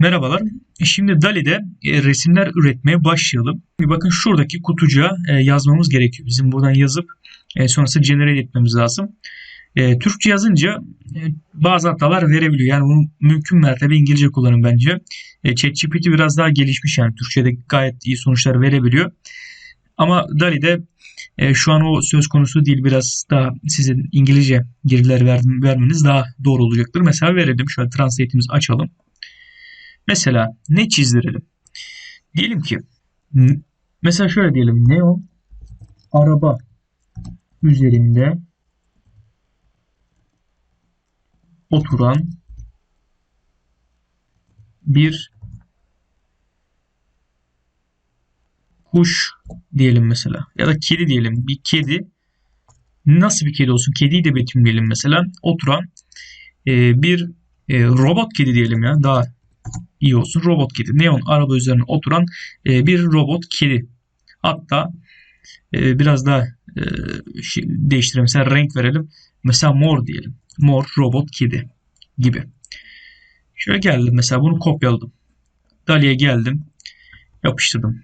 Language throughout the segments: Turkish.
Merhabalar. Şimdi DALL-E'de e, resimler üretmeye başlayalım. Bakın şuradaki kutucuğa e, yazmamız gerekiyor. Bizim buradan yazıp e, sonrasında generate etmemiz lazım. E, Türkçe yazınca e, bazı hatalar verebiliyor. Yani bunu mümkün mertebe İngilizce kullanın bence. E, ChatGPT biraz daha gelişmiş yani Türkçe'de gayet iyi sonuçlar verebiliyor. Ama DALL-E'de e, şu an o söz konusu değil. Biraz daha sizin İngilizce giriler ver, vermeniz daha doğru olacaktır. Mesela verelim. Şöyle translate'imizi açalım. Mesela ne çizdirelim? Diyelim ki mesela şöyle diyelim neon araba üzerinde oturan bir kuş diyelim mesela. Ya da kedi diyelim. Bir kedi nasıl bir kedi olsun? Kediyi de betimleyelim mesela. Oturan e, bir e, robot kedi diyelim ya daha iyi olsun. Robot kedi. Neon araba üzerine oturan e, bir robot kedi. Hatta e, biraz daha e, şey, değiştirelim. Mesela renk verelim. Mesela mor diyelim. Mor robot kedi gibi. Şöyle geldim mesela bunu kopyaladım. Dali'ye geldim. Yapıştırdım.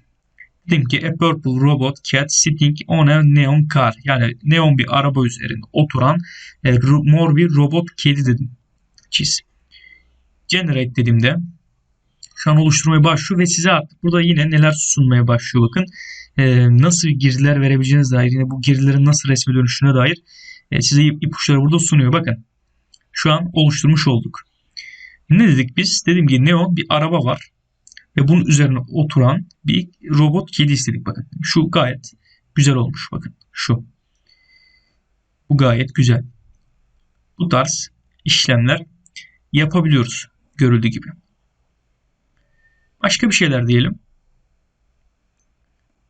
Dedim ki a purple robot cat sitting on a neon car. Yani neon bir araba üzerinde oturan e, mor bir robot kedi dedim. Çiz. Generate dediğimde şu an oluşturmaya başlıyor ve size artık burada yine neler sunmaya başlıyor bakın. Ee, nasıl girdiler verebileceğiniz dair yine bu girdilerin nasıl resme dönüşüne dair e, size ipuçları burada sunuyor. Bakın şu an oluşturmuş olduk. Ne dedik biz? Dedim ki Neo bir araba var ve bunun üzerine oturan bir robot kedi istedik bakın. Şu gayet güzel olmuş bakın şu. Bu gayet güzel. Bu tarz işlemler yapabiliyoruz görüldüğü gibi. Başka bir şeyler diyelim.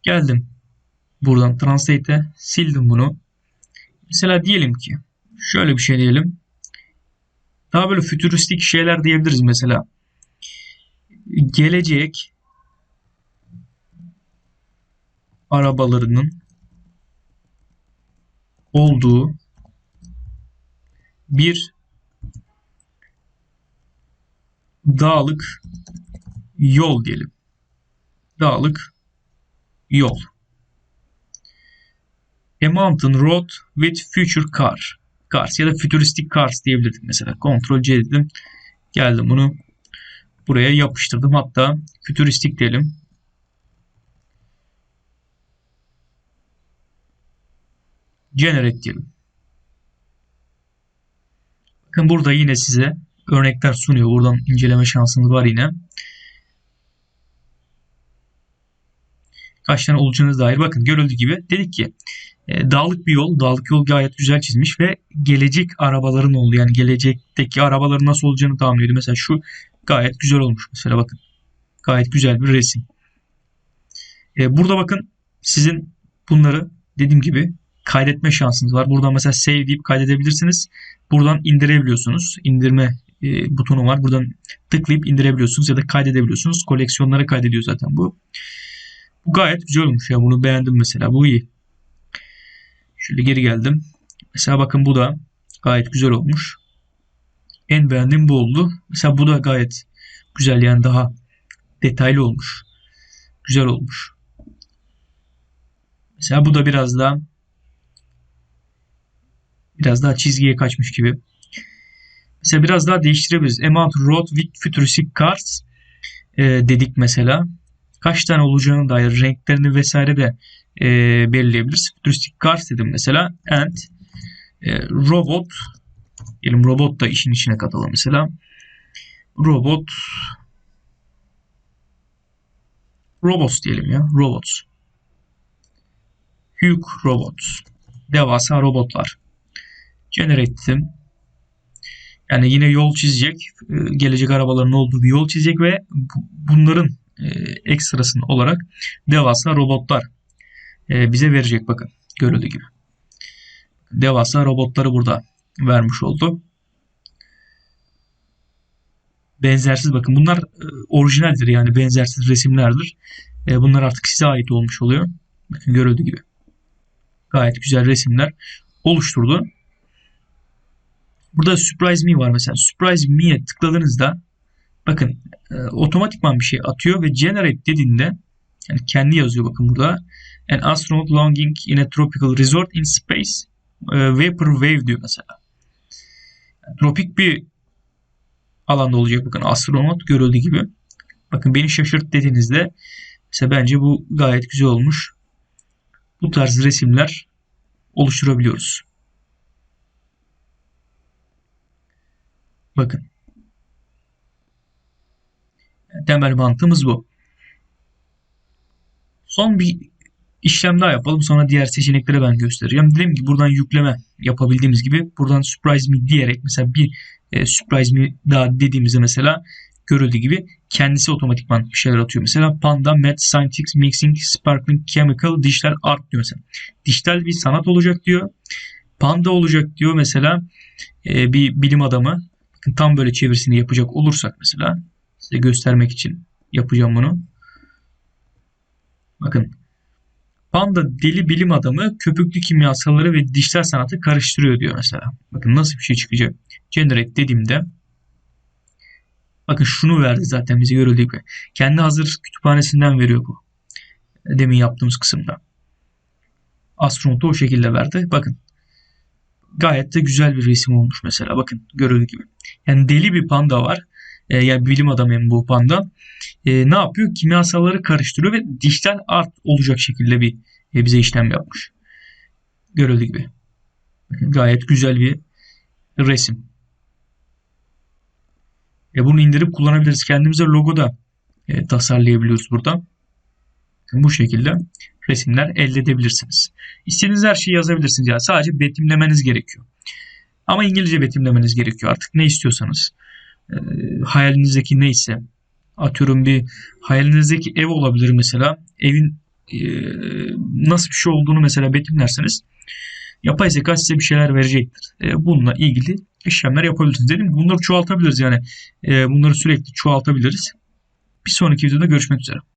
Geldim. Buradan translate'e sildim bunu. Mesela diyelim ki şöyle bir şey diyelim. Daha böyle fütüristik şeyler diyebiliriz mesela. Gelecek arabalarının olduğu bir dağlık yol diyelim. Dağlık yol. A mountain road with future car. Cars ya da futuristic cars diyebilirdik mesela. Ctrl C dedim. Geldim bunu buraya yapıştırdım. Hatta futuristik diyelim. Generate diyelim. Bakın burada yine size örnekler sunuyor. Buradan inceleme şansınız var yine. Kaç tane olacağınız dair bakın görüldüğü gibi dedik ki e, dağlık bir yol. Dağlık yol gayet güzel çizmiş ve gelecek arabaların olduğu yani gelecekteki arabaların nasıl olacağını tahmin ediyor. Mesela şu gayet güzel olmuş. Mesela bakın gayet güzel bir resim. E, burada bakın sizin bunları dediğim gibi kaydetme şansınız var. Buradan mesela save deyip kaydedebilirsiniz. Buradan indirebiliyorsunuz. İndirme e, butonu var. Buradan tıklayıp indirebiliyorsunuz ya da kaydedebiliyorsunuz. Koleksiyonlara kaydediyor zaten bu. Bu gayet güzel olmuş ya. Bunu beğendim mesela. Bu iyi. Şöyle geri geldim. Mesela bakın bu da gayet güzel olmuş. En beğendiğim bu oldu. Mesela bu da gayet güzel yani daha detaylı olmuş. Güzel olmuş. Mesela bu da biraz daha biraz daha çizgiye kaçmış gibi. Mesela biraz daha değiştirebiliriz. Amount road with futuristic cars e, dedik mesela. Kaç tane olacağını dair renklerini vesaire de e, belirleyebiliriz. Futuristic cars dedim mesela. And e, robot diyelim robot da işin içine katalım mesela. Robot robots diyelim ya. Robots. Huge robots. Devasa robotlar. Generate dedim. Yani yine yol çizecek. e, Gelecek arabaların olduğu bir yol çizecek ve bu- bunların e, ekstrasını olarak devasa robotlar e, bize verecek bakın. Görüldüğü gibi. Devasa robotları burada vermiş oldu. Benzersiz bakın. Bunlar e, orijinaldir yani benzersiz resimlerdir. E, bunlar artık size ait olmuş oluyor. Bakın görüldüğü gibi. Gayet güzel resimler oluşturdu. Burada Surprise Me var mesela. Surprise Me'ye tıkladığınızda bakın e, otomatikman bir şey atıyor ve generate dediğinde yani kendi yazıyor bakın burada. An astronaut longing in a tropical resort in space e, vapor wave diyor mesela. Yani tropik bir alanda olacak bakın astronot görüldüğü gibi. Bakın beni şaşırt dediğinizde mesela bence bu gayet güzel olmuş. Bu tarz resimler oluşturabiliyoruz. Bakın. Temel mantığımız bu. Son bir işlem daha yapalım. Sonra diğer seçenekleri ben göstereceğim. Dedim ki buradan yükleme yapabildiğimiz gibi buradan surprise me diyerek mesela bir e, surprise me daha dediğimizde mesela görüldüğü gibi kendisi otomatikman bir şeyler atıyor. Mesela Panda, Math, Scientific, Mixing, Sparkling, Chemical, Dijital Art diyor mesela. Dijital bir sanat olacak diyor. Panda olacak diyor mesela e, bir bilim adamı. Tam böyle çevirisini yapacak olursak mesela size göstermek için yapacağım bunu. Bakın Panda deli bilim adamı köpüklü kimyasalları ve dijital sanatı karıştırıyor diyor mesela. Bakın nasıl bir şey çıkacak. Generate dediğimde bakın şunu verdi zaten bize görüldüğü gibi. Kendi hazır kütüphanesinden veriyor bu. Demin yaptığımız kısımda. Astronotu o şekilde verdi. Bakın gayet de güzel bir resim olmuş mesela. Bakın görüldüğü gibi. Yani deli bir panda var. E, yani bilim adamı bu panda. E, ne yapıyor? Kimyasalları karıştırıyor ve dijital art olacak şekilde bir e, bize işlem yapmış. Görüldüğü gibi. Gayet güzel bir resim. E, bunu indirip kullanabiliriz. Kendimize logo da e, tasarlayabiliyoruz burada. Bu şekilde resimler elde edebilirsiniz. İstediğiniz her şeyi yazabilirsiniz. Yani sadece betimlemeniz gerekiyor. Ama İngilizce betimlemeniz gerekiyor artık. Ne istiyorsanız. E, hayalinizdeki neyse. Atıyorum bir hayalinizdeki ev olabilir mesela. Evin e, nasıl bir şey olduğunu mesela betimlerseniz yapay zeka size bir şeyler verecektir. E, bununla ilgili işlemler yapabilirsiniz. Dedim bunları çoğaltabiliriz yani. E, bunları sürekli çoğaltabiliriz. Bir sonraki videoda görüşmek üzere.